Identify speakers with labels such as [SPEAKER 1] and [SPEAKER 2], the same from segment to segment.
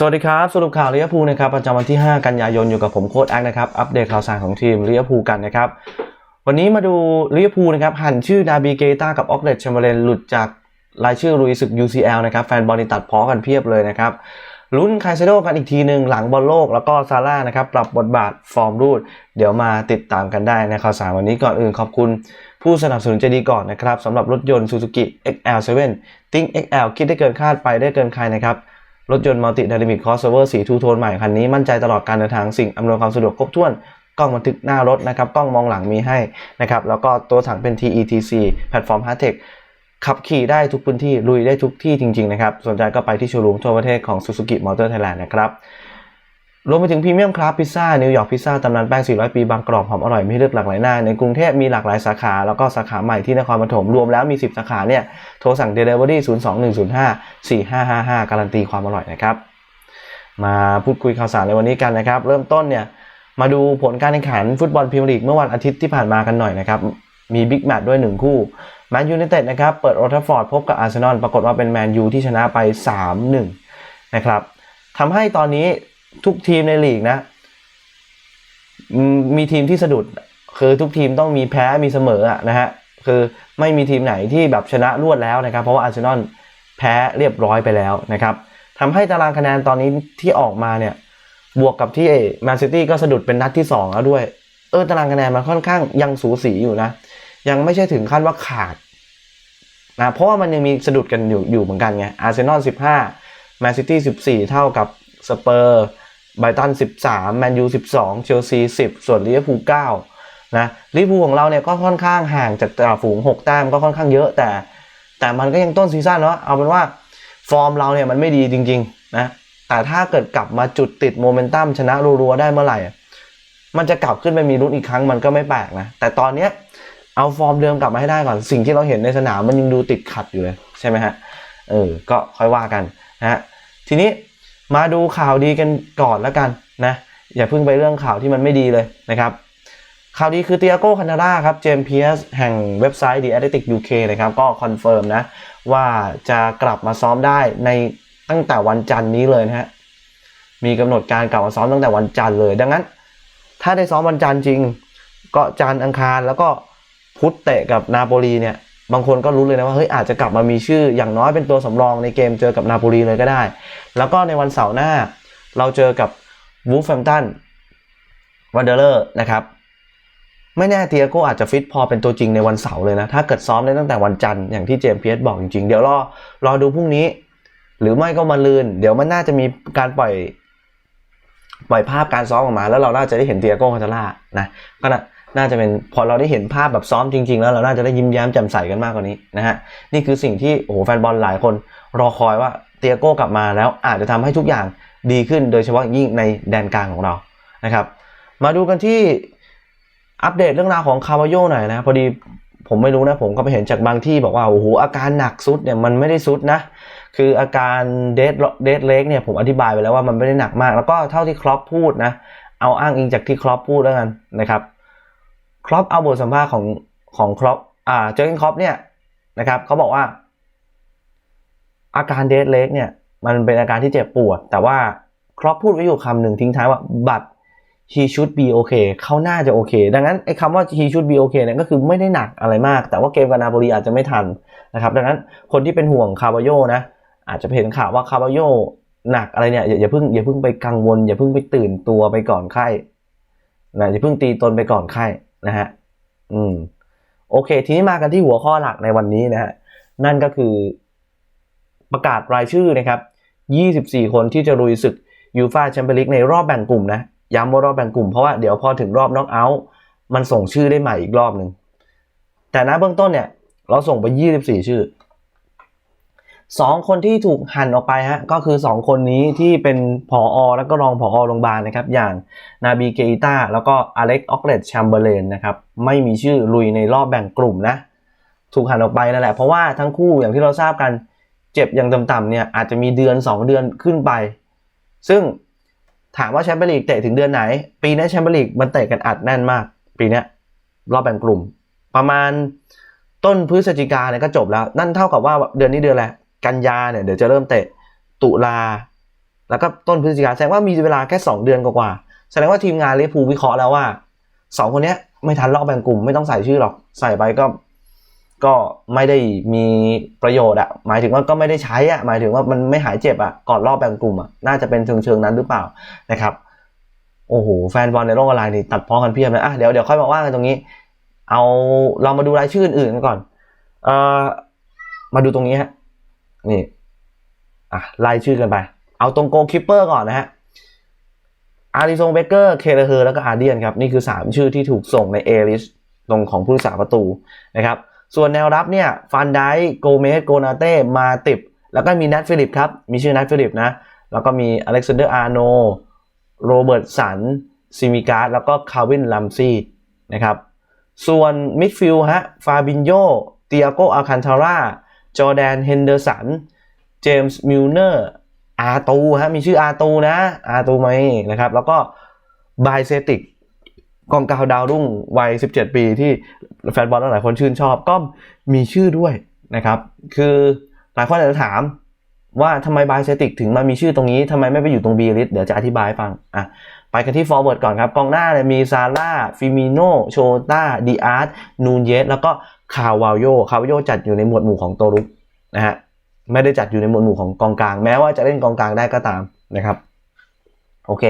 [SPEAKER 1] สวัสดีครับ สรุปข่าวลิเวอร์พูลนะครับประจำวันที่ 5 กันยายนอยู่กับผมโค้ดแอคนะครับ อัปเดตข่าวสารของทีมลิเวอร์พูลกันนะครับ วันนี้มาดูลิเวอร์พูลนะครับ หันชื่อนาบีเกต้ากับออกเลตแชมเบอร์เลนหลุดจากรายชื่อลุยศึก UCL นะครับ แฟนบอลนี่ตัดพ้อกันเพียบเลยนะครับลุ้นไคเซโดกันอีกทีหนึ่งหลังบอลโลกแล้วก็ซาร่านะครับ ปรับบทบาทฟอร์มรูด เดี๋ยวมาติดตามกันได้ในข่าวสารวันนี้ก่อนอื่นขอบคุณผู้สนับสนุนใจดีก่อนนะครับสำหรับรถยนต์ Suzuki XL7 Think XL คิดได้เกินคาดไปได้เกินใครนะครับ รถยนต์มัลติ d ด n มิ c คอสเวอร์สีทูโทนใหม่คันนี้มั่นใจตลอดการเดินทางสิ่งอำนวยความสะดวกครบถ้วนกล้องบันทึกหน้ารถนะครับกล้องมองหลังมีให้นะครับแล้วก็ตัวถังเป็น TETC แพลตฟอร์ม Hardtech ขับขี่ได้ทุกพื้นที่ลุยได้ทุกที่จริง ๆ นะครับ สนใจก็ไปที่โชว์รูมทั่วประเทศของ Suzuki Motor Thailand นะครับ รวมไปถึงพรีเมียมคราฟพิซซ่านิวยอร์กพิซซ่าตำนานแป้ง 400 ปีบางกรอบหอมอร่อยมีเลือกหลากหลายหน้า ในกรุงเทพมีหลากหลายสาขา แล้วก็สาขาใหม่ที่นครปฐมรวมแล้วมี 10 สาขาเนี่ย โทรสั่ง Delivery 02105 4555 การันตีความอร่อยนะครับ มาพูดคุยข่าวสารในวันนี้กันนะครับ เริ่มต้นเนี่ยมาดูผลการแข่งขันฟุตบอลพรีเมียร์ลีกเมื่อวันอาทิตย์ที่ผ่านมากันหน่อยนะครับมีบิ๊กแมตช์ด้วย 1 คู่แมนยูไนเต็ดนะครับเปิดโอทัฟฟอร์ดพบกับอาร์เซนอลปรากฏว่าเป็นแมนยูที่ชนะไป 3-1 นะครับทำให้ตอนนี้ ทุกทีมในลีกนะมมีทีมที่สะดุด คือทุกทีมต้องมีแพ้มีเสมออะนะฮะคือไม่มีทีมไหนที่แบบชนะรวดแล้วนะครับ เพราะว่าอาร์เซนอลแพ้เรียบร้อยไปแล้วนะครับทำให้ตารางคะแนนตอนนี้ที่ออกมาเนี่ย บวกกับที่แมนซิตี้ก็สะดุดเป็นนัดที่ 2 แล้วด้วย เออตารางคะแนนมันค่อนข้างยังสูสีอยู่นะ ยังไม่ใช่ถึงขั้นว่าขาดนะเพราะว่ามันยังมีสะดุดกันอยู่อยู่เหมือนกันไงอาร์เซนอล15แมนซิตี้14 เท่ากับ สเปอร์ไบตัน 13 แมนยู 12 เชลซี 10 ส่วนลิเวอร์พูล9นะลิเวอร์พูลของเราเนี่ยก็ค่อนข้างห่างจากจ่าฝูง 6 แต้มก็ค่อนข้างเยอะแต่ แต่มันก็ยังต้นซีซั่นเนาะเอาเป็นว่าฟอร์มเราเนี่ยมันไม่ดีจริงๆนะแต่ถ้าเกิดกลับมาจุดติดโมเมนตัมชนะรัวๆได้เมื่อไหร่ มันจะกลับขึ้นไปมีรุ่นอีกครั้งมันก็ไม่แปลกนะ แต่ตอนเนี้ยเอาฟอร์มเดิมกลับมาให้ได้ก่อนสิ่งที่เราเห็นในสนามมันยังดูติดขัดอยู่เลยใช่ไหมฮะเออก็ค่อยว่ากันนะฮะทีนี้ มาดูข่าวดีกันก่อนแล้วกันนะอย่าเพิ่งไปเรื่องข่าวที่มันไม่ดีเลยนะครับข่าวดีคือเตียโก้คันาร่าครับเจมส์เพียสแห่งเว็บไซต์ The Athletic UK นะครับก็คอนเฟิร์มนะว่าจะกลับมาซ้อมได้ในตั้งแต่วันจันทร์นี้เลยนะฮะมีกำหนดการกลับมาซ้อมตั้งแต่วันจันทร์เลย ดังนั้น ถ้าได้ซ้อมวันจันทร์จริง ก็จันทร์อังคารแล้วก็พุธเตะกับนาโปลีเนี่ย บางคนก็รู้เลยนะว่าเฮ้ยอาจจะกลับมามีชื่ออย่างน้อยเป็นตัวสำรองในเกมเจอกับนาโปลีเลยก็ได้ แล้วก็ในวันเสาร์หน้า เราเจอกับวูฟแฟมตันวันเดอร์นะครับไม่แน่เตียโก้อาจจะฟิตพอเป็นตัวจริงในวันเสาร์เลยนะ ถ้าเกิดซ้อมได้ตั้งแต่วันจันทร์อย่างที่เจมส์เพียสบอกจริงๆ เดี๋ยวรอรอดูพรุ่งนี้ หรือไม่ก็มาลืน เดี๋ยวมันน่าจะมีการปล่อย ปล่อยภาพการซ้อมออกมา แล้วเราน่าจะได้เห็นเตียโก้คาตาล่านะก็น่า น่าจะเป็นพอเราได้เห็นภาพแบบซ้อมจริง ๆ แล้วเราน่าจะได้ยิ้มแย้มแจ่มใสกันมากกว่านี้นะฮะนี่คือสิ่งที่โอ้โหแฟนบอลหลายคนรอคอยว่าเตียโก้กลับมาแล้วอาจจะทำให้ทุกอย่างดีขึ้น โดยเฉพาะยิ่งในแดนกลางของเรานะครับ มาดูกันที่อัปเดตเรื่องราวของคาวาโยหน่อยนะพอดีผมไม่รู้นะผมก็ไปเห็นจากบางที่บอกว่าโอ้โหอาการหนักสุดเนี่ยมันไม่ได้สุดนะ คืออาการเดดเดดเล็กเนี่ยผมอธิบายไปแล้วว่ามันไม่ได้หนักมาก แล้วก็เท่าที่ครอปพูดนะ เอาอ้างอิงจากที่ครอปพูดแล้วกันนะครับ ครอปเอาบทสัมภาษณ์ของของครอปอ่าเจอร์เกนครอปเนี่ยนะครับเขาบอกว่า อาการเดดเล็กเนี่ยมันเป็นอาการที่เจ็บปวด แต่ว่าครอปพูดไว้อยู่คำหนึ่งทิ้งท้ายว่าบัต he should be okay เขาน่าจะโอเค ดังนั้นไอ้คำว่า he should be okay เนี่ยก็คือไม่ได้หนักอะไรมาก แต่ว่าเกมกับนาโปลีอาจจะไม่ทันนะครับ ดังนั้นคนที่เป็นห่วงคาร์บาโยนะ อาจจะเห็นข่าวว่าคาร์บาโยหนักอะไรเนี่ยอย่าอย่าเพิ่งอย่าเพิ่งไปกังวล อย่าเพิ่งไปตื่นตัวไปก่อนไข้นะอย่าเพิ่งตีตนไปก่อนไข้ นะฮะ อืม โอเค ทีนี้มากันที่หัวข้อหลักในวันนี้นะฮะ นั่นก็คือประกาศรายชื่อนะครับ 24 คนที่จะลุยศึกยูฟาแชมเปี้ยนลีกในรอบแบ่งกลุ่มนะ ย้ำว่ารอบแบ่งกลุ่มเพราะว่าเดี๋ยวพอถึงรอบน็อกเอาท์มันส่งชื่อได้ใหม่อีกรอบหนึ่ง แต่นะเบื้องต้นเนี่ย เราส่งไป 24 ชื่อ สองคนที่ถูกหั่นออกไปฮะก็คือ 2 คนนี้ที่เป็นผออแล้วก็รองผอโรงพยาบาลนะครับ อย่างนาบีเกอิต้าแล้วก็อเล็กออกเลตแชมเบอร์เลนนะครับไม่มีชื่อลุยในรอบแบ่งกลุ่มนะ ถูกหั่นออกไปนั่นแหละ เพราะว่าทั้งคู่อย่างที่เราทราบกันเจ็บอย่างต่ำๆเนี่ยอาจจะมีเดือน 2 เดือนขึ้นไป ซึ่งถามว่าแชมเปี้ยนลีกเตะถึงเดือนไหน ปีนี้แชมเปี้ยนลีกมันเตะกันอัดแน่นมาก ปีนี้รอบแบ่งกลุ่ม ประมาณต้นพฤศจิกาเนี่ยก็จบแล้ว นั่นเท่ากับว่าเดือนนี้เดือนอะไร กันยาเนี่ยเดี๋ยวจะเริ่มเตะตุลา แล้วก็ต้นพฤศจิกาแสดงว่ามีเวลาแค่ 2 เดือนกว่าๆแสดงว่าทีมงานลิเวอร์พูลวิเคราะห์แล้วว่าสองคนนี้ไม่ทันรอบแบ่งกลุ่มไม่ต้องใส่ชื่อหรอกใส่ไปก็ก็ไม่ได้มีประโยชน์อะหมายถึงว่าก็ไม่ได้ใช้อะหมายถึงว่ามันไม่หายเจ็บอะก่อนรอบแบ่งกลุ่มอะน่าจะเป็นเชิงเชิงนั้นหรือเปล่านะครับโอ้โหแฟนบอลในโลกออนไลน์นี่ตัดพ้อกันเพียบเลยอะเดี๋ยวเดี๋ยวค่อยมาว่ากันตรงนี้ เอาเรามาดูรายชื่ออื่นๆกันก่อนเอ่อมาดูตรงนี้ฮะ นี่อะไล่ชื่อกันไป เอาตรงโกคิปเปอร์ก่อนนะฮะอาริซงเบเกอร์เคเลเฮอร์แล้วก็อาเดียนครับ นี่คือ 3 ชื่อที่ถูกส่งในเอลิสตรงของผู้รักษาประตูนะครับ ส่วนแนวรับเนี่ยฟันไดโกเมสโกนาเต้มาติบ แล้วก็มีนัทฟิลิปครับ มีชื่อนัทฟิลิปนะ แล้วก็มีอเล็กซานเดอร์อาร์โนโรเบิร์ตสันซิมิการ์ดแล้วก็คาวินลัมซีนะครับ ส่วนมิดฟิลด์ฮะฟาบินโยเตียโกอาคันทาร่า จอแดนเฮนเดอร์สัน เจมส์มิลเนอร์ อาตูฮะ มีชื่ออาตูนะ อาตูไหมนะครับ แล้วก็บายเซติกกองกลางดาวรุ่งวัย 17 ปีที่แฟนบอลหลายคนชื่นชอบ ก็มีชื่อด้วยนะครับ คือหลายคนอาจจะถามว่าทำไมบายเซติกถึงมามีชื่อตรงนี้ทำไมไม่ไปอยู่ตรงบีลิสเดี๋ยวจะอธิบายให้ฟังอะ ไปกันที่ฟอร์เวิร์ดก่อนครับกองหน้าเนี่ยมีซาร่าฟิมิโนโชต้าดิอาร์ตนูนเยสแล้วก็คาวาโยคาวาโยจัดอยู่ในหมวดหมู่ของโตรุกนะฮะไม่ได้จัดอยู่ในหมวดหมู่ของกองกลาง แม้ว่าจะเล่นกองกลางได้ก็ตามนะครับโอเค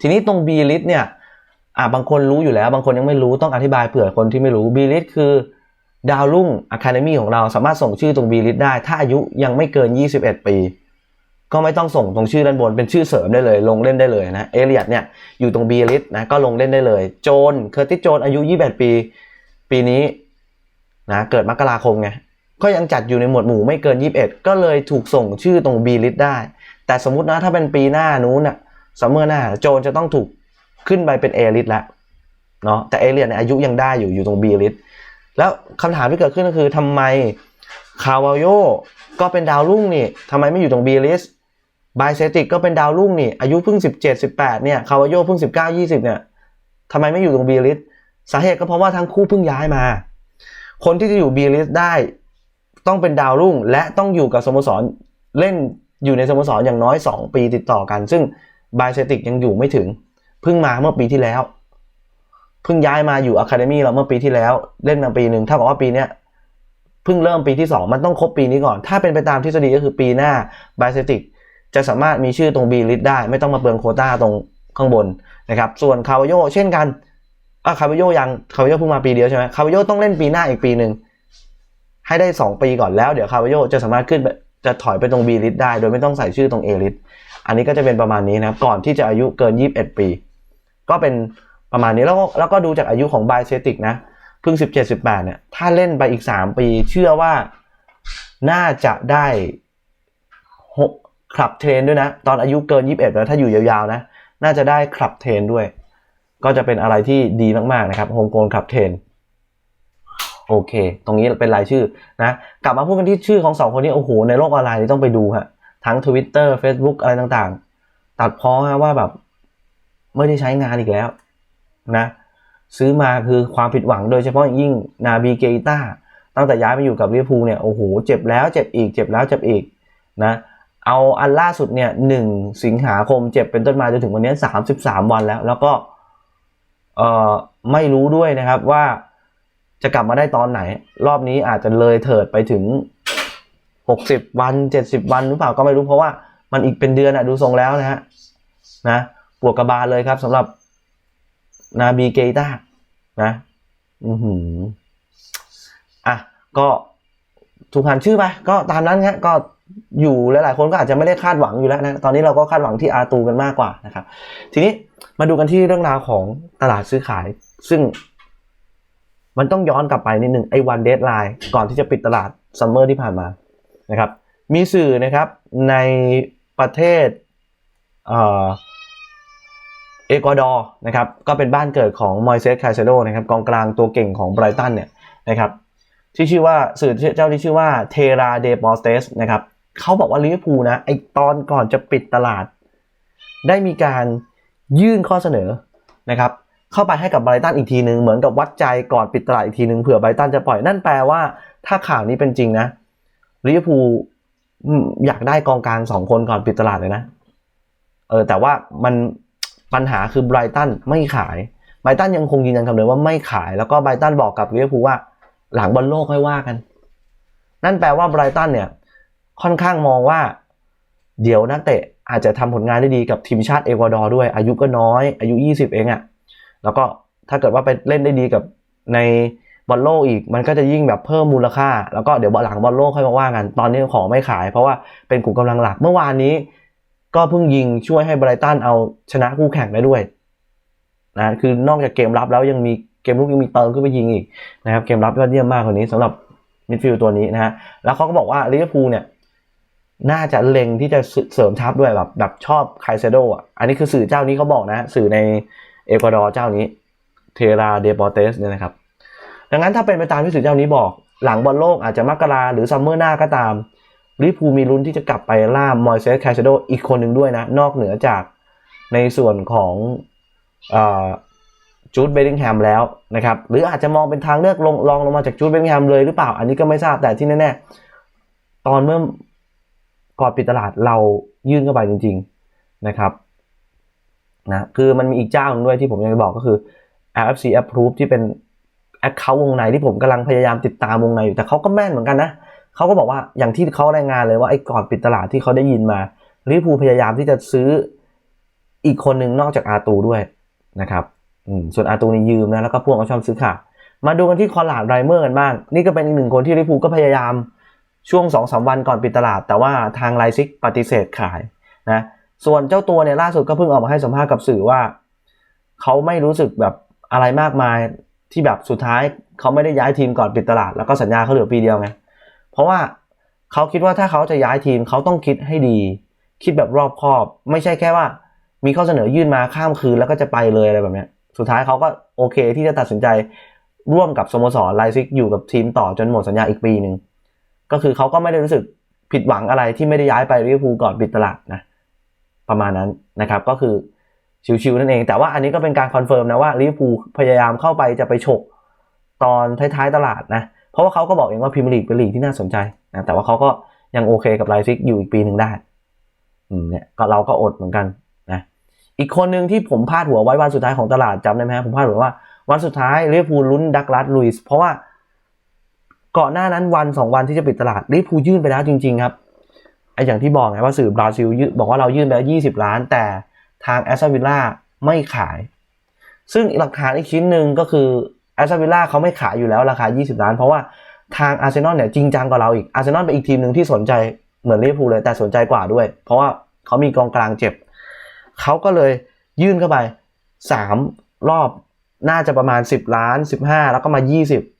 [SPEAKER 1] ทีนี้ตรงบีลิสเนี่ยอ่าบางคนรู้อยู่แล้ว บางคนยังไม่รู้ต้องอธิบายเผื่อคนที่ไม่รู้บีลิสคือดาวรุ่งอะคาเดมี่ของเราสามารถส่งชื่อตรงบีลิสได้ ถ้าอายุยังไม่เกิน 21 ปี ก็ไม่ต้องส่งตรงชื่อด้านบนเป็นชื่อเสริมได้เลย ลงเล่นได้เลยนะเอเลียดเนี่ยอยู่ตรงบีลิสนะก็ลงเล่นได้เลยโจนเคอร์ติสโจนอายุ21ปี ปีนี้นะเกิดมกราคมไงก็ยังจัดอยู่ในหมวดหมู่ไม่เกิน 21 ก็เลยถูกส่งชื่อตรงบีลิสได้ แต่สมมุตินะถ้าเป็นปีหน้านู้นน่ะซัมเมอร์หน้าโจนจะต้องถูกขึ้นไปเป็นเอลิสแล้วเนาะแต่เอเลียดเนี่ยอายุยังได้อยู่อยู่ตรงบีลิสแล้วคำถามที่เกิดขึ้นก็คือทำไมคาวาโยก็เป็นดาวรุ่งนี่ทำไมไม่อยู่ตรงบีลิส บายเซติกก็เป็นดาวรุ่งนี่ อายุเพิ่ง 17 18 เนี่ย คาวาโยเพิ่ง 19 20 เนี่ยทำไมไม่อยู่ตรงบีลิสสาเหตุก็เพราะว่าทั้งคู่เพิ่งย้ายมา คนที่จะอยู่บีลิสได้ ต้องเป็นดาวรุ่ง และต้องอยู่กับสโมสรเล่นอยู่ในสโมสรอย่างน้อย 2 ปีติดต่อกัน ซึ่งบายเซติกยังอยู่ไม่ถึง เพิ่งมาเมื่อปีที่แล้ว เพิ่งย้ายมาอยู่อะคาเดมี่เราเมื่อปีที่แล้ว เล่นมาปีหนึ่งถ้าบอกว่าปีเนี้ยเพิ่งเริ่มปีที่ 2 มันต้องครบปีนี้ก่อน ถ้าเป็นไปตามทฤษฎีก็คือปีหน้าบายเซติก จะสามารถมีชื่อตรง B ลิสได้ ไม่ต้องมาเปลืองโคต้าตรงข้างบนนะครับส่วนคาวโยเช่นกันอะคาวโยยังคาวโยเพิ่งมาปีเดียวใช่ไหมคาวโยต้องเล่นปีหน้าอีกปีหนึ่งให้ได้ 2 ปีก่อนแล้วเดี๋ยวคาวโยจะสามารถขึ้นจะถอยไปตรง B ลิสได้ โดยไม่ต้องใส่ชื่อตรง A ลิสอันนี้ก็จะเป็นประมาณนี้นะครับก่อนที่จะอายุเกิน 21 ปี ก็เป็นประมาณนี้แล้วก็แล้วก็ดูจากอายุของไบเซติกนะเพิ่ง 17 18เนี่ยถ้าเล่นไปอีก 3 ปี เชื่อว่าน่าจะได้หก ขับเทรนด้วยนะ ตอนอายุเกิน 21 แล้วถ้าอยู่ยาวๆนะ น่าจะได้ขับเทรนด้วย ก็จะเป็นอะไรที่ดีมากๆนะครับโฮมโกนขับเทรนโอเค ตรงนี้เป็นรายชื่อนะ กลับมาพูดกันที่ชื่อของสองคนนี้ โอ้โห ในโลกออนไลน์นี่ต้องไปดูฮะ ทั้ง Twitter Facebook อะไรต่างๆ ตัดพ้อฮะว่าแบบ ไม่ได้ใช้งานอีกแล้วนะ ซื้อมาคือความผิดหวังโดยเฉพาะอย่างยิ่งนาบีเกต้าตั้งแต่ย้ายมาอยู่กับลิเวอร์พูลเนี่ย โอ้โห เจ็บแล้วเจ็บอีก เจ็บแล้วเจ็บอีกนะ เอาอันล่าสุดเนี่ยหนึ่งสิงหาคมเจ็บเป็นต้นมาจนถึงวันนี้สามสิบสามวันแล้ว แล้วก็เอ่อไม่รู้ด้วยนะครับว่าจะกลับมาได้ตอนไหน รอบนี้อาจจะเลยเถิดไปถึงหกสิบวันเจ็ดสิบวันหรือเปล่าก็ไม่รู้เพราะว่ามันอีกเป็นเดือนอะดูทรงแล้วนะฮะนะปวดกระบาลเลยครับสำหรับนาบีเกต้านะอือหืออะก็ถูกผ่านชื่อไปก็ตามนั้นฮะก็ อยู่หลายๆคนก็อาจจะไม่ได้คาดหวังอยู่แล้วนะตอนนี้เราก็คาดหวังที่อาตูกันมากกว่านะครับ ทีนี้มาดูกันที่เรื่องราวของตลาดซื้อขาย ซึ่งมันต้องย้อนกลับไปนิดหนึ่งไอ้วันเดทไลน์ก่อนที่จะปิดตลาดซัมเมอร์ที่ผ่านมานะครับมีสื่อนะครับในประเทศเอกวาดอร์นะครับก็เป็นบ้านเกิดของมอยเซสคาเซโดนะครับกองกลางตัวเก่งของไบรตันเนี่ยนะครับที่ชื่อว่าสื่อเจ้าที่ชื่อว่าเทราเดปอสเตสนะครับ เขาบอกว่าลิเวอร์พูลนะไอตอนก่อนจะปิดตลาด ได้มีการยื่นข้อเสนอนะครับ เข้าไปให้กับไบรตันอีกทีหนึ่งเหมือนกับวัดใจก่อนปิดตลาดอีกทีหนึ่งเผื่อไบรตันจะปล่อยนั่นแปลว่า ถ้าข่าวนี้เป็นจริงนะลิเวอร์พูลอืมอยากได้กองกลางสองคนก่อนปิดตลาดเลยนะ เออแต่ว่ามันปัญหาคือไบรตันไม่ขายไบรตันยังคงยืนยันคำเดิมว่าไม่ขายแล้วก็ไบรตันบอกกับลิเวอร์พูลว่า หลังบอลโลกค่อยว่ากัน นั่นแปลว่าไบรตันเนี่ย ค่อนข้างมองว่า เดี๋ยวนักเตะอาจจะทำผลงานได้ดีกับทีมชาติเอกวาดอร์ด้วย อายุก็น้อย อายุ 20 เองอะ่ะ แล้วก็ถ้าเกิดว่าไปเล่นได้ดีกับในบอลโลกอีก มันก็จะยิ่งแบบเพิ่มมูลค่า แล้วก็เดี๋ยวหลังบอลโลกค่อยมาว่ากัน ตอนนี้ของไม่ขาย เพราะว่าเป็นกลุ่มกำลังหลัก เมื่อวานนี้ ก็เพิ่งยิงช่วยให้ไบรตันเอาชนะคู่แข่งได้ด้วยนะคือนอกจากเกมรับแล้วยังมีเกมลุกยังมีเติมขึ้นไปยิงอีกนะครับเกมรับยอดเยี่ยมมากคนนี้สำหรับมิดฟิลด์ตัวนี้นะฮะแล้วเขาก็บอกว่าลิเวอร์พูลเนี่ย น่าจะเล็งที่จะเสริมทัพด้วยแบบแบบชอบไคเซโดอะ อันนี้คือสื่อเจ้านี้เขาบอกนะ สื่อในเอกวาดอร์เจ้านี้ เทราเดปอเตสเนี่ยนะครับ ดังนั้นถ้าเป็นไปตามที่สื่อเจ้านี้บอก หลังบอลโลกอาจจะมกราหรือซัมเมอร์หน้าก็ตามลิพูมีลุ้นที่จะกลับไปล่ามอยเซสไคเซโดอีกคนหนึ่งด้วยนะ นอกเหนือจากในส่วนของจูดเบลลิงแฮมแล้วนะครับ หรืออาจจะมองเป็นทางเลือกลงลองลงมาจากจูดเบลลิงแฮมเลยหรือเปล่า อันนี้ก็ไม่ทราบแต่ที่แน่ๆตอนเมื่อ ก่อนปิดตลาดเรายื่นเข้าไปจริง ๆนะครับนะคือมันมีอีกเจ้าหนึ่งด้วยที่ผมยังจะบอกก็คือ LFC Approve ที่เป็นแอคเคาท์วงในที่ผมกำลังพยายามติดตามวงในอยู่แต่เขาก็แม่นเหมือนกันนะเขาก็บอกว่าอย่างที่เขารายงานเลยว่าไอ้ก่อนปิดตลาดที่เขาได้ยินมาลิเวอร์พูลพยายามที่จะซื้ออีกคนหนึ่งนอกจากอาตูด้วยนะครับส่วนอาตูนี่ยืมนะแล้วก็พวกเขาชอบซื้อขาดมาดูกันที่คอลาดไรเมอร์กันบ้าง นี่ก็เป็นอีกหนึ่งคนที่ลิเวอร์พูลก็พยายาม ช่วง2อสวันก่อนปิดตลาด แต่ว่าทางไลซิกปฏิเสธขายนะส่วนเจ้าตัวเนี่ยล่าสุดก็เพิ่งออกมาให้สัมภาษณ์กับสื่อว่า เขาไม่รู้สึกแบบอะไรมากมายที่แบบสุดท้ายเขาไม่ได้ย้ายทีมก่อนปิดตลาด แล้วก็สัญญาเขาเหลือปีเดียวไงเพราะว่าเขาคิดว่าถ้าเขาจะย้ายทีมเขาต้องคิดให้ดี คิดแบบรอบคอบ ไม่ใช่แค่ว่า มีข้อเสนอยื่นมาข้ามคืนแล้วก็จะไปเลยอะไรแบบนี้สุดท้ายเขาก็โอเคที่จะตัดสินใจร่วมกับสโมสรไลซิกอยู่กับทีมต่อจนหมดสัญญาอีกปีหนึ่ง ก็คือเขาก็ไม่ได้รู้สึกผิดหวังอะไรที่ไม่ได้ย้ายไปลิเวอร์พูลก่อนปิดตลาดนะประมาณนั้นนะครับก็คือชิวๆนั่นเอง แต่ว่าอันนี้ก็เป็นการคอนเฟิร์มนะว่าลิเวอร์พูลพยายามเข้าไปจะไปฉกตอนท้ายๆตลาดนะเพราะว่าเขาก็บอกเองว่าพิมลีกเป็นลีกที่น่าสนใจนะแต่ว่าเขาก็ยังโอเคกับไลซิกอยู่อีกปีหนึ่งได้อืมเนี่ยก็เราก็อดเหมือนกันนะอีกคนหนึ่งที่ผมพลาดหัวไว้วันสุดท้ายของตลาดจำได้ไหมผมพลาดหัวว่าวันสุดท้ายลิเวอร์พูลลุ้นดักลัสลุยส์เพราะว่า ก่อนหน้านั้นวันสองวันที่จะปิดตลาดลิเวอร์พูยื่นไปแล้วจริง ๆ ครับไออย่างที่บอกไงว่าสื่อบราซิลบอกว่าเรายื่นไปแล้วยี่สิบล้าน แต่ทางแอสตันวิลล่าไม่ขาย ซึ่งหลักฐานอีกชิ้นหนึ่งก็คือแอสตันวิลล่าเขาไม่ขายอยู่แล้วราคา 20 ล้าน เพราะว่าทางอาร์เซนอลเนี่ยจริงจังกว่าเราอีกอาร์เซนอลเป็นอีกทีมหนึ่งที่สนใจเหมือนลิเวอร์พูลเลยแต่สนใจกว่าด้วย เพราะว่าเขามีกองกลางเจ็บเขาก็เลยยื่นเข้าไป 3 รอบน่าจะประมาณ 10 ล้าน 15 แล้วก็มา 20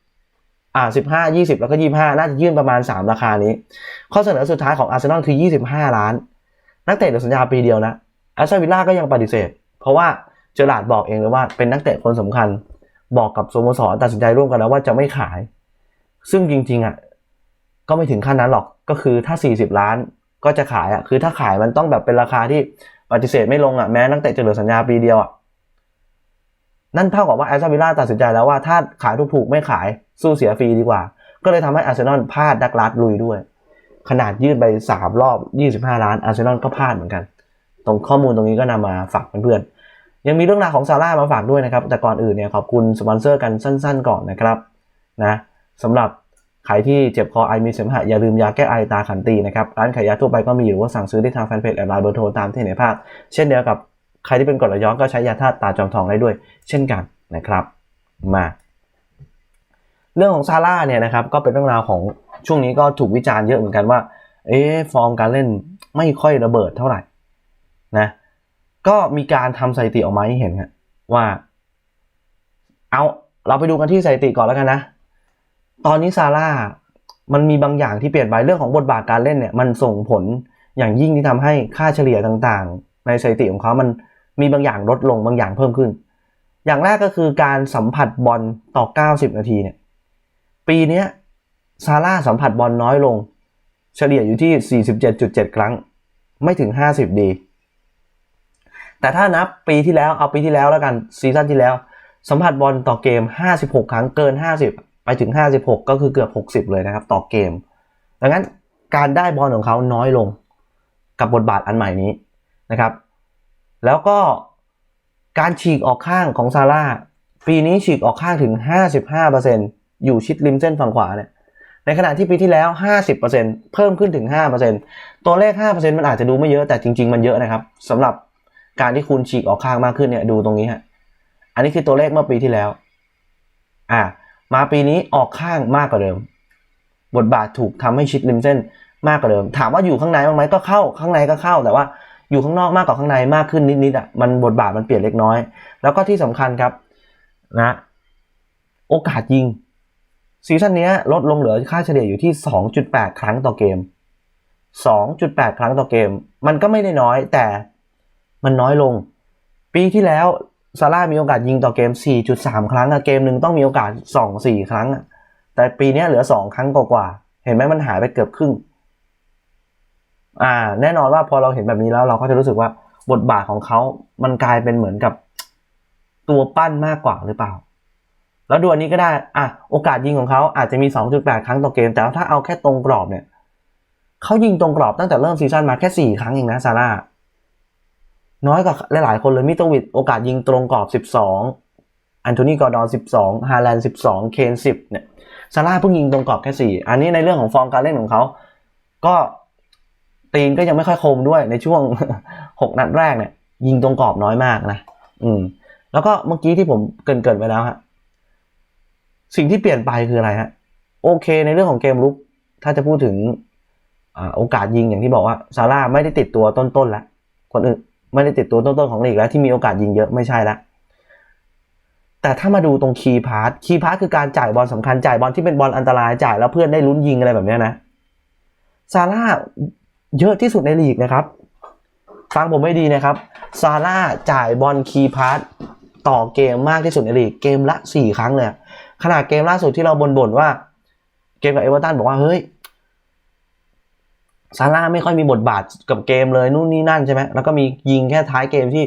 [SPEAKER 1] อ่า15 20แล้วก็25น่าจะยื่นประมาณ3ราคานี้ ข้อเสนอสุดท้ายของอาร์เซนอลคือ25ล้าน นักเตะเดี๋ยวสัญญาปีเดียวนะแอสตันวิลล่าก็ยังปฏิเสธ เพราะว่าเจอร์ลาดบอกเองเลยว่าเป็นนักเตะคนสำคัญ บอกกับสโมสรตัดสินใจร่วมกันแล้วว่าจะไม่ขาย ซึ่งจริงๆอะก็ไม่ถึงขั้นนั้นหรอกก็คือถ้า 40 ล้านก็จะขายอะคือถ้าขายมันต้องแบบเป็นราคาที่ปฏิเสธไม่ลงอะแม้นักเตะจะเหลือสัญญาปีเดียวอะนั่นเท่ากับว่าแอสตันวิลล่าตัดสินใจแล้วว่าถ้าขายถูกๆไม่ขาย สู้เสียฟรีดีกว่า ก็เลยทำให้อาร์เซนอลพลาดดักลัดลุยด้วย ขนาดยื่นไป 3 รอบ 25 ล้านอาร์เซนอลก็พลาดเหมือนกัน ตรงข้อมูลตรงนี้ก็นำมาฝากเพื่อนๆยังมีเรื่องราวของซาร่ามาฝากด้วยนะครับ แต่ก่อนอื่นเนี่ยขอบคุณสปอนเซอร์กันสั้น ๆ ก่อนนะครับนะสำหรับใครที่เจ็บคอไอมีเสมหะอย่าลืมยาแก้ไอตาขันตีนะครับร้านขายยาทั่วไปก็มีหรือว่าสั่งซื้อได้ทางแฟนเพจแอดไลน์เบอร์โทรตามที่เห็นในภาพเช่นเดียวกับใครที่เป็นกรดไหลย้อนก็ใช้ยาธาตุตาจอมทองได้ด้วย เช่นกันนะครับ มา เรื่องของซาร่าเนี่ยนะครับก็เป็นเรื่องราวของช่วงนี้ก็ถูกวิจารณ์เยอะเหมือนกันว่า เอ๊ฟอร์มการเล่นไม่ค่อยระเบิดเท่าไหร่นะก็มีการทำสถิติออกมาให้เห็นฮะว่า เอาเราไปดูกันที่สถิติก่อนแล้วกันนะ ตอนนี้ซาร่ามันมีบางอย่างที่เปลี่ยนไปเรื่องของบทบาทการเล่นเนี่ยมันส่งผลอย่างยิ่งที่ทำให้ค่าเฉลี่ยต่างๆ ในสถิติของเขามันมีบางอย่างลดลงบางอย่างเพิ่มขึ้น อย่างแรกก็คือการสัมผัสบอลต่อ 90 นาทีเนี่ย ปีนี้ซาร่าสัมผัสบอลน้อยลง เฉลี่ยอยู่ที่ 47.7 ครั้ง ไม่ถึง 50 ดี แต่ถ้านับปีที่แล้วเอาปีที่แล้วแล้วกันซีซั่นที่แล้ว สัมผัสบอลต่อเกม 56 ครั้งเกิน 50 ไปถึง 56 ก็คือเกือบ 60 เลยนะครับ ต่อเกม ดังนั้นการได้บอลของเขาน้อยลงกับบทบาทอันใหม่นี้นะครับ แล้วก็การฉีกออกข้างของซาร่าปีนี้ฉีกออกข้างถึง 55% อยู่ชิดริมเส้นฝั่งขวาเนี่ยในขณะที่ปีที่แล้ว 50%เพิ่มขึ้นถึง 5%ตัวเลข 5%มันอาจจะดูไม่เยอะแต่จริง ๆ มันเยอะนะครับสำหรับการที่คุณฉีกออกข้างมากขึ้นเนี่ยดูตรงนี้ฮะอันนี้คือตัวเลขเมื่อปีที่แล้ว อ่า มาปีนี้ออกข้างมากกว่าเดิม บทบาทถูกทำให้ชิดริมเส้นมากกว่าเดิม ถามว่าอยู่ข้างในบ้างไหมก็เข้าข้างในก็เข้า แต่ว่าอยู่ข้างนอกมากกว่าข้างในมากขึ้นนิดๆอะมันบทบาทมันเปลี่ยนเล็กน้อย แล้วก็ที่สำคัญครับนะ โอกาสยิง ซีซั่นนี้ลดลงเหลือค่าเฉลี่ยอยู่ที่ 2.8 ครั้งต่อเกม 2.8 ครั้งต่อเกม มันก็ไม่ได้น้อยแต่มันน้อยลง ปีที่แล้วซาร่ามีโอกาสยิงต่อเกม 4.3 ครั้งอะเกมหนึ่งต้องมีโอกาส 2 4 ครั้ง แต่ปีนี้เหลือ 2 ครั้งกว่าๆเห็นไหมมันหายไปเกือบครึ่ง อ่า แน่นอนว่าพอเราเห็นแบบนี้แล้วเราก็จะรู้สึกว่าบทบาทของเขา มันกลายเป็นเหมือนกับตัวปั้นมากกว่าหรือเปล่า แล้วดูอันนี้ก็ได้อะโอกาสยิงของเขาอาจจะมี 2.8 ครั้งต่อเกม แต่ถ้าเอาแค่ตรงกรอบเนี่ยเขายิงตรงกรอบตั้งแต่เริ่มซีซั่นมาแค่ 4 ครั้งเองนะซาร่าน้อยกว่าหลาย ๆ คนเลยมิโตวิดโอกาสยิงตรงกรอบ 12 อันโทนีกอร์ดอน 12 ฮาแลนด์ 12 เคน 10 เนี่ยซาร่าเพิ่งยิงตรงกรอบแค่ 4 อันนี้ในเรื่องของฟอร์มการเล่นของเขา ก็ตีนก็ยังไม่ค่อยคมด้วยในช่วง 6 นัดแรกเนี่ย ยิงตรงกรอบน้อยมากนะ อืม แล้วก็เมื่อกี้ที่ผมเกรินไปแล้วฮะ สิ่งที่เปลี่ยนไปคืออะไรฮะโอเค ในเรื่องของเกมลุกถ้าจะพูดถึงอโอกาสยิงอย่างที่บอกว่าซาร่าไม่ได้ติดตัวต้นๆแล้วคนอื่นไม่ได้ติดตัวต้นๆของลีกแล้วที่มีโอกาสยิงเยอะไม่ใช่ละแต่ถ้ามาดูตรงคีย์พาร์ทคีย์พาร์ทคือการจ่ายบอลสำคัญจ่ายบอลที่เป็นบอลอันตรายจ่ายแล้วเพื่อนได้ลุ้นยิงอะไรแบบนี้นะซาร่าเยอะที่สุดในลีกนะครับ ฟังผมไม่ดีนะครับซาร่าจ่ายบอลคีย์พาร์ทต่อเกมมากที่สุดในลีกเกมละสี่ครั้งเลย ขนาดเกมล่าสุดที่เราบ่นว่า เกมกับเอเวอร์ตันบอกว่าเฮ้ยซาร่าไม่ค่อยมีบทบาทกับเกมเลยนู่นนี่นั่นใช่ไหมแล้วก็มียิงแค่ท้ายเกมที่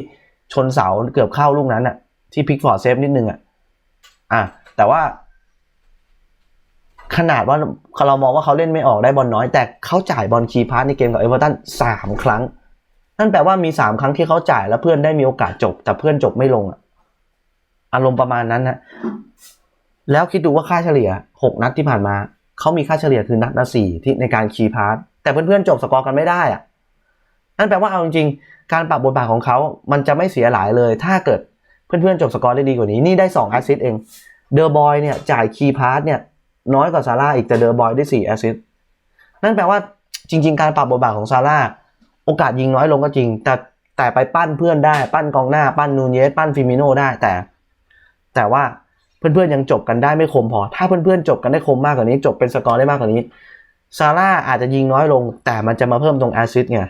[SPEAKER 1] ชนเสาเกือบเข้าลูกนั้นอะที่พิกฟอร์ดเซฟนิดนึงอะอะแต่ว่า ขนาดว่าเรามองว่าเขาเล่นไม่ออกได้บอลน้อย แต่เขาจ่ายบอลคีพาสในเกมกับเอเวอร์ตันสามครั้ง นั่นแปลว่ามีสามครั้งที่เขาจ่ายแล้วเพื่อนได้มีโอกาสจบ แต่เพื่อนจบไม่ลงอะอารมณ์ประมาณนั้นนะ แล้วคิดดูว่าค่าเฉลี่ย 6 นัดที่ผ่านมาเขามีค่าเฉลี่ยคือนัดละสี่ที่ในการคีย์พาร์ตแต่เพื่อนๆจบสกอร์กันไม่ได้อะนั่นแปลว่าเอาจริงๆ การปรับบทบาทของเขา มันจะไม่เสียหลายเลย ถ้าเกิดเพื่อนๆจบสกอร์ได้ดีกว่านี้ นี่ได้2แอสซิสต์เอง เดอร์บอยเนี่ยจ่ายคีย์พาร์ตเนี่ยน้อยกว่าซาร่าอีกแต่เดอร์บอยได้4แอสซิสต์นั่นแปลว่าจริง ๆ การปรับบทบาทของซาร่าโอกาสยิงน้อยลงก็จริง แต่แต่ไปปั้นเพื่อนได้ ปั้นกองหน้า ปั้นนูเยส ปั้นฟิมิโนได้ แต่ แต่ว่า เพื่อนๆยังจบกันได้ไม่คมพอ ถ้าเพื่อนๆจบกันได้คมมากกว่านี้ จบเป็นสกอร์ได้มากกว่านี้ซาร่าอาจจะยิงน้อยลง แต่มันจะมาเพิ่มตรงแอสซิสต์ไง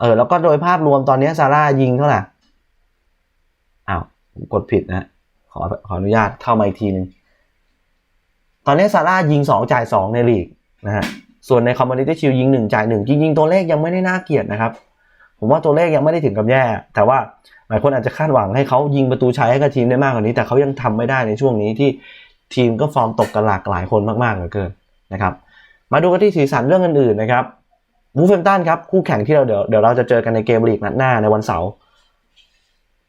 [SPEAKER 1] เออแล้วก็โดยภาพรวมตอนนี้ซาร่ายิงเท่าไหร่อ้าวกดผิดนะขอขออนุญาตเข้ามาอีกทีหนึ่งตอนนี้ซาร่ายิงสองจ่ายสองในลีกนะฮะส่วนในคอมมูนิตี้ชิลยิงหนึ่งจ่ายหนึ่งจริงๆ ตัวเลขยังไม่ได้น่าเกลียดนะครับ ผมว่าตัวเลขยังไม่ได้ถึงกับแย่ แต่ว่าหลายคนอาจจะคาดหวังให้เขายิงประตูชัยให้กับทีมได้มากกว่านี้ แต่เขายังทำไม่ได้ในช่วงนี้ที่ทีมก็ฟอร์มตกกันหลากหลายคนมากๆเหลือเกินนะครับ มาดูกันที่สีสันเรื่องอื่นๆนะครับวูเฟมตันครับคู่แข่งที่เราเดี๋ยวเดี๋ยวเราจะเจอกันในเกมลีกนัดหน้าในวันเสาร์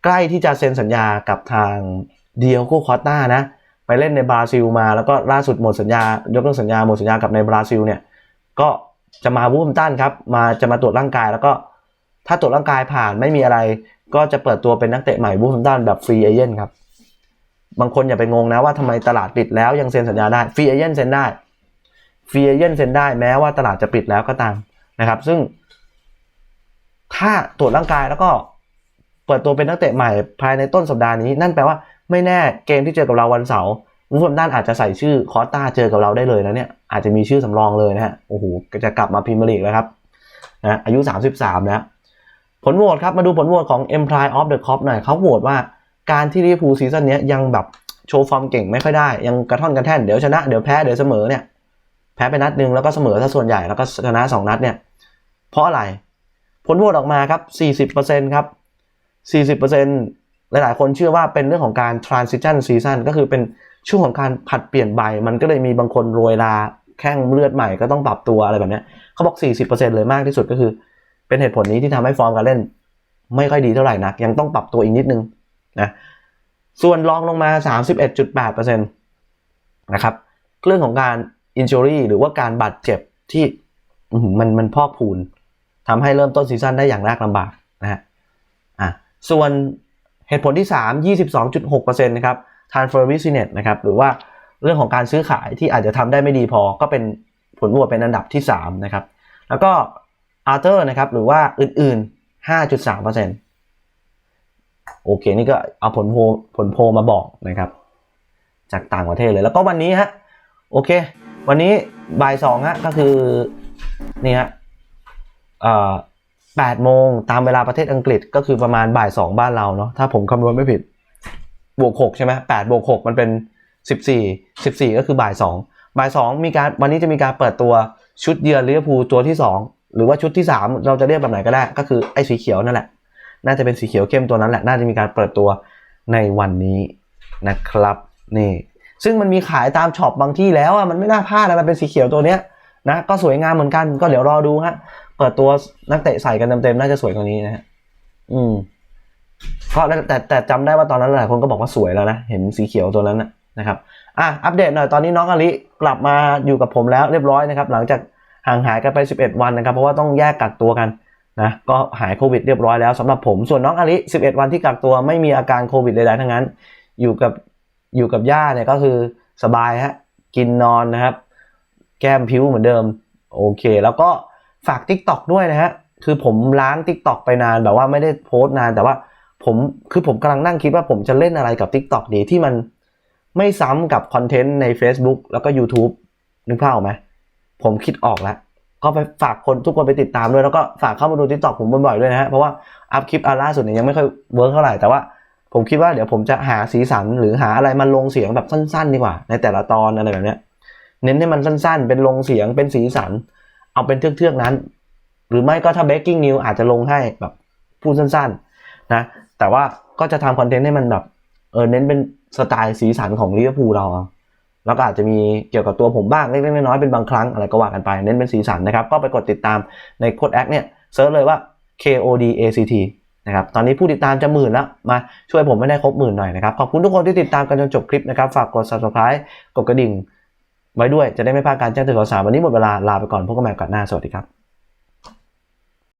[SPEAKER 1] ใกล้ที่จะเซ็นสัญญากับทางเดียโกคอตตานะไปเล่นในบราซิลมาแล้วก็ล่าสุดหมดสัญญายกเลิกสัญญาหมดสัญญากับในบราซิลเนี่ยก็จะมาวูเฟมตันครับมาจะมาตรวจร่างกายแล้วก็ ถ้าตรวจร่างกายผ่านไม่มีอะไร ก็จะเปิดตัวเป็นนักเตะใหม่วูฟเฟมตันแบบฟรีเอเจนต์ครับ บางคนอย่าไปงงนะว่าทำไมตลาดปิดแล้วยังเซ็นสัญญาได้ฟรีเอเจนต์เซ็นได้ฟรีเอเจนต์เซ็นได้แม้ว่าตลาดจะปิดแล้วก็ตามนะครับ ซึ่ง ถ้าตรวจร่างกายแล้วก็เปิดตัวเป็นนักเตะใหม่ภายในต้นสัปดาห์นี้ นั่นแปลว่าไม่แน่เกมที่เจอกับเราวันเสาร์วูฟเฟมตันอาจจะใส่ชื่อคอสตาเจอกับเราได้เลยนะเนี่ยอาจจะมีชื่อสำรองเลยนะฮะโอ้โหจะกลับมาพรีเมียร์ลีกแล้วครับนะอายุ 33 แล้ว ผลโหวตครับมาดูผลโหวตของ Empire of the Cup หน่อยเขาโหวตว่าการที่ลิเวอร์พูลซีซั่นนี้ยังแบบโชว์ฟอร์มเก่งไม่ค่อยได้ ยังกระท่อนกระแท่นเดี๋ยวชนะเดี๋ยวแพ้เดี๋ยวเสมอเนี่ยแพ้ไปนัดหนึ่งแล้วก็เสมอถ้าส่วนใหญ่แล้วก็ชนะสองนัดเนี่ยเพราะอะไร ผลโหวตออกมาครับ 40%ครับ 40%หลายๆ คนเชื่อว่าเป็นเรื่องของการ transition season ก็คือเป็นช่วงของการผัดเปลี่ยนใบ มันก็เลยมีบางคนโรยลาแข้งเลือดใหม่ก็ต้องปรับตัวอะไรแบบเนี้ยเขาบอก 40%เลยมากที่สุดก็คือ เป็นเหตุผลนี้ที่ทำให้ฟอร์มการเล่น ไม่ค่อยดีเท่าไหร่นัก ยังต้องปรับตัวอีกนิดนึงนะส่วนรองลงมา 31.8%นะครับเรื่องของการ injury หรือว่าการบาดเจ็บที่มันมันพอกพูนทำให้เริ่มต้นซีซั่นได้อย่างยากลำบากนะฮะอะส่วนเหตุผลที่ 3 22.6%นะครับ transfer business นะครับ หรือว่าเรื่องของการซื้อขายที่อาจจะทำได้ไม่ดีพอ ก็เป็นผลบวกเป็นอันดับที่ 3 นะครับ แล้วก็ other นะครับ หรือว่าอื่นๆ 5.3%โอเค นี่ก็เอาผลโพลผลโพลมาบอกนะครับ จากต่างประเทศเลย แล้วก็วันนี้ฮะ โอเค วันนี้บ่ายสองฮะ ก็คือ นี่ฮะแปดโมงตามเวลาประเทศอังกฤษก็คือประมาณบ่ายสองบ้านเราเนาะ ถ้าผมคำนวณไม่ผิด บวกหกใช่ไหมแปดบวกหกมันเป็นสิบสี่สิบสี่ก็คือบ่ายสองบ่ายสองมีการวันนี้จะมีการเปิดตัวชุดเยือนลิเวอร์พูลตัวที่สอง หรือว่าชุดที่สามเราจะเรียกแบบไหนก็ได้ ก็คือไอ้สีเขียวนั่นแหละ น่าจะเป็นสีเขียวเข้มตัวนั้นแหละ น่าจะมีการเปิดตัวในวันนี้นะครับนี่ซึ่งมันมีขายตามช็อปบางที่แล้วอะมันไม่น่าพลาดนะมันเป็นสีเขียวตัวเนี้ยนะก็สวยงามเหมือนกันก็เดี๋ยวรอดูฮะเปิดตัวนักเตะใส่กันเต็มๆน่าจะสวยกว่านี้นะฮะอืมก็แต่แต่แต่จำได้ว่าตอนนั้นหลายคนก็บอกว่าสวยแล้วนะเห็นสีเขียวตัวนั้นนะนะครับอะอัปเดตหน่อยตอนนี้น้องอลิกลับมาอยู่กับผมแล้วเรียบร้อยนะครับ หลังจาก ห่างหายกันไป 11 วันนะครับ เพราะว่าต้องแยกกักตัวกันนะ ก็หายโควิดเรียบร้อยแล้วสำหรับผม ส่วนน้องอลิ 11 วันที่กักตัวไม่มีอาการโควิดใดๆทั้งนั้น อยู่กับอยู่กับย่าเนี่ยก็คือสบายฮะ กินนอนนะครับ แก้มผิวเหมือนเดิม โอเค แล้วก็ฝาก Tik t o อกด้วยนะฮะ คือผมล้าง Tik t o อกไปนานแบบว่าไม่ได้โพสต์นานแต่ว่าผมคือผมกำลังนั่งคิดว่าผมจะเล่นอะไรกับ Tik t o อกดีที่มันไม่ซ้ำกับคอนเทนต์ใน Facebook แล้วก็ YouTube นึกภาพออกไหม ผมคิดออกแล้ว ก็ไปฝากคนทุกคนไปติดตามด้วย แล้วก็ฝากเข้ามาดูทิกตอกผมบ่อยๆด้วยนะฮะเพราะว่าอัพคลิปอันล่าสุดเนี่ยยังไม่ค่อยเวิร์กเท่าไหร่แต่ว่าผมคิดว่าเดี๋ยวผมจะหาสีสันหรือหาอะไรมาลงเสียงแบบสั้นๆ ดีกว่า ในแต่ละตอนอะไรแบบเนี้ยเน้นให้มันสั้นๆ เป็นลงเสียงเป็นสีสัน เอาเป็นเทือกๆนั้น หรือไม่ก็ถ้า breaking news อาจจะลงให้แบบพูดสั้นๆนะแต่ว่าก็จะทำคอนเทนต์ให้มันแบบเออเน้นเป็นสไตล์สีสันของลิเวอร์พูลเรา แล้วก็อาจจะมีเกี่ยวกับตัวผมบ้างเล็กๆน้อยๆเป็นบางครั้งอะไรก็ว่ากันไป เน้นเป็นสีสันนะครับ ก็ไปกดติดตามในโค้ดแอคเนี่ยเซิร์ชเลยว่า KOD ACT นะครับ ตอนนี้ผู้ติดตามจะหมื่นแล้ว มาช่วยผมไม่ได้ครบหมื่นหน่อยนะครับ ขอบคุณทุกคนที่ติดตามกันจนจบคลิปนะครับ ฝากกด subscribe กดกระดิ่ง ไว้ด้วยจะได้ไม่พลาดการแจ้งเตือนข่าวสารวันนี้หมดเวลาลาไปก่อนพบกันใหม่โอกาสหน้าสวัสดีครับ